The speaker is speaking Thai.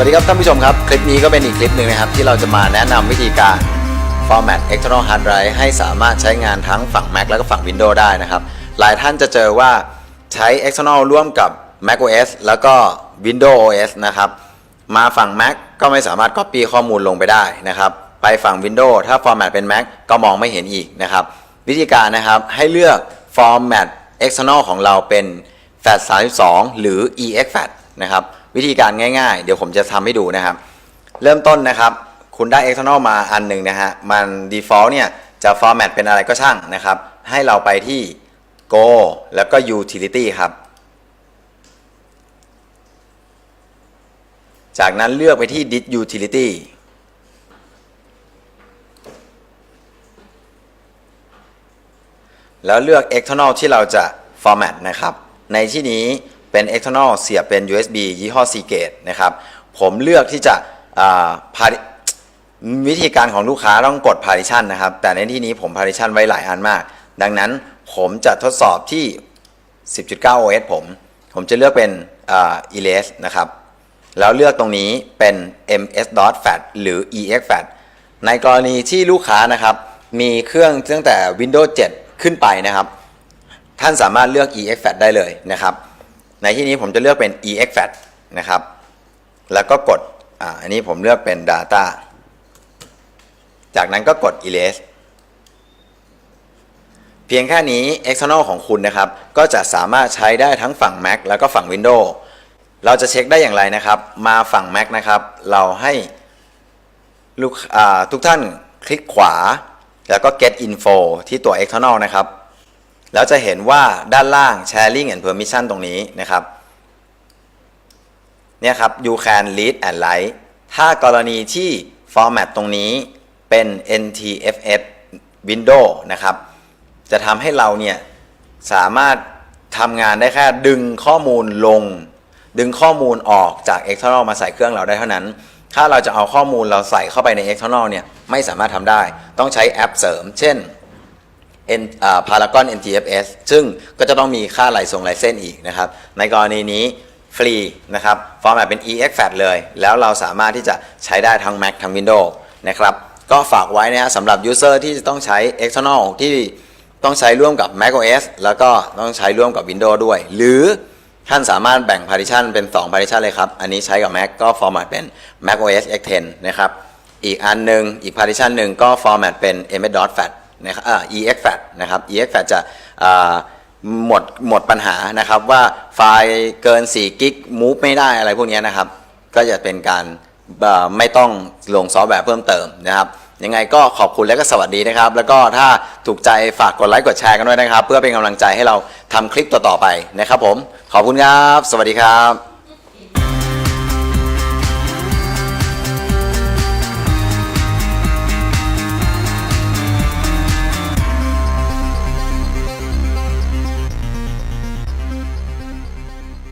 วัสดีครับท่านผู้ชมครับ คลิปนี้ก็เป็นอีกคลิปหนึ่งนะครับ ที่เราจะมาแนะนำวิธีการ format external hard drive ให้สามารถใช้งานทั้งฝั่ง Mac แล้วก็ฝั่ง Windows ได้นะครับ หลายท่านจะเจอว่าใช้ external ร่วมกับ Mac OS แล้วก็ Windows OS นะครับ มาฝั่ง Mac ก็ไม่สามารถ copy ข้อมูลลงไปได้นะครับ ไปฝั่ง Windows ถ้า format เป็น Mac ก็มองไม่เห็นอีกนะครับ วิธีการนะครับให้เลือก format external ของเราเป็น FAT32 หรือ exFAT นะครับ วิธีการง่าย ๆ เดี๋ยวผมจะทำให้ดูนะครับ เริ่มต้นนะครับ คุณได้ external มาอันหนึ่งนะฮะมัน default เนี่ยจะ format เป็นอะไรก็ช่างนะครับ ให้เราไปที่ go แล้วก็ utility ครับ จากนั้นเลือกไปที่ disk utility แล้วเลือก external ที่เราจะ format นะครับ ในที่นี้ เป็น external เสียบเป็น USB ยี่ห้อ Seagate นะครับ ผมเลือกที่จะวิธีการของลูกค้าต้องกด partition นะครับ แต่ในที่นี้ผม partition ไว้หลายอันมาก ดังนั้นผมจะทดสอบที่ 10.9 OS ผม ผมจะเลือกเป็นอ erase นะครับ แล้วเลือกตรงนี้เป็น ms.fat หรือ exfat ในกรณีที่ลูกค้านะครับ มีเครื่องตั้งแต่ Windows 7 ขึ้นไปนะครับ ท่านสามารถเลือก exfat ได้เลยนะครับ ในที่นี้ผมจะเลือกเป็น exfat นะครับ แล้วก็กดออันนี้ผมเลือกเป็น data จากนั้นก็กด erase เพียงแค่นี้ external ของคุณนะครับ ก็จะสามารถใช้ได้ทั้งฝั่ง Mac แล้วก็ฝั่ง Windows เราจะเช็คได้อย่างไรนะครับ มาฝั่ง Mac นะครับ เราให้ลูกทุกท่านคลิกขวา แล้วก็ get info ที่ตัว external นะครับ แล้วจะเห็นว่าด้านล่าง sharing and permission ตรงนี้นะครับเนี่ยครับ you can read and write ถ้ากรณีที่ format ตรงนี้เป็น NTFS Windows นะครับ จะทำให้เราเนี่ยสามารถทำงานได้แค่ดึงข้อมูลลง ดึงข้อมูลออกจาก external มาใส่เครื่องเราได้เท่านั้น ถ้าเราจะเอาข้อมูลเราใส่เข้าไปใน external เนี่ยไม่สามารถทำได้ ต้องใช้แอปเสริม เช่น N อ่า Paragon NTFS ซึ่งก็จะต้องมีค่าไหลส่งไหลเส้นอีกนะครับ ในกรณีนี้ฟรีนะครับ ฟอร์แมตเป็น exFAT เลย แล้วเราสามารถที่จะใช้ได้ทั้ง Mac ทั้ง Windows นะครับ ก็ฝากไว้นะฮะสำหรับ User ที่จะต้องใช้ external ที่ต้องใช้ร่วมกับ macOS แล้วก็ต้องใช้ร่วมกับ Windows ด้วย หรือท่านสามารถแบ่ง partition เป็น 2 partition เลยครับ อันนี้ใช้กับ Mac ก็ format เป็น macOS X10 นะครับ อีกอันหนึ่งอีก partition หนึ่งก็ format เป็น ms.fat นะครับอ่า exfat นะครับ exfat จะหมดหมดปัญหานะครับว่าไฟล์เกิน4กิก move ไม่ได้อะไรพวกนี้นะครับ ก็จะเป็นการไม่ต้องลงซอฟต์แวร์เพิ่มเติมนะครับยังไงก็ขอบคุณและก็สวัสดีนะครับ แล้วก็ถ้าถูกใจฝากกดไลค์กดแชร์กันด้วยนะครับ เพื่อเป็นกำลังใจให้เราทำคลิปต่อๆไปนะครับผม ขอบคุณครับ สวัสดีครับ